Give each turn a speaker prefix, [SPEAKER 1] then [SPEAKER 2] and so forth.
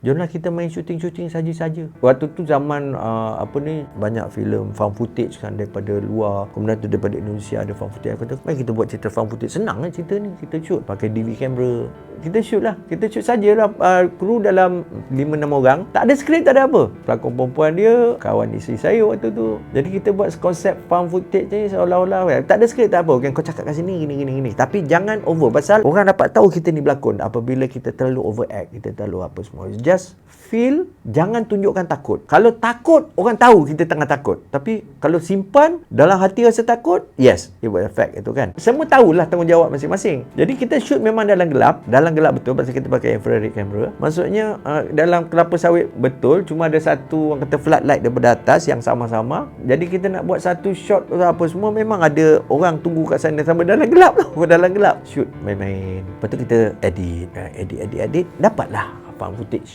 [SPEAKER 1] Jomlah kita main shooting-shooting saja-saja. Waktu tu zaman uh, apa ni banyak filem found footage kan daripada luar. Kemudian tu daripada Indonesia ada found footage. Aku kata, mari kita buat cerita found footage. Senang kan cerita ni. Kita shoot pakai DV camera. Kita shoot lah. Kita shoot sajalah. Uh, kru dalam 5-6 orang. Tak ada skrip, tak ada apa. Pelakon perempuan dia, kawan isteri saya waktu tu. Jadi kita buat konsep found footage ni seolah-olah. eh, Tak ada skrip, tak apa. Kan kau cakap kat sini, gini, gini, gini. Tapi jangan over. Pasal orang dapat tahu kita ni berlakon. Apabila kita terlalu overact. Kita terlalu apa semua. Just feel jangan tunjukkan takut kalau takut orang tahu kita tengah takut tapi kalau simpan dalam hati rasa takut yes it will affect itu kan semua tahulah tanggungjawab masing-masing jadi kita shoot memang dalam gelap dalam gelap betul? Pasal kita pakai infrared camera. Maksudnya uh, dalam kelapa sawit betul. Cuma ada satu orang kata floodlight daripada atas yang sama-sama. Jadi kita nak buat satu shot atau apa semua memang ada orang tunggu kat sana sampai dalam gelap tau. Dalam gelap. Shoot main-main. Lepas tu kita edit edit edit edit. Dapatlah found footage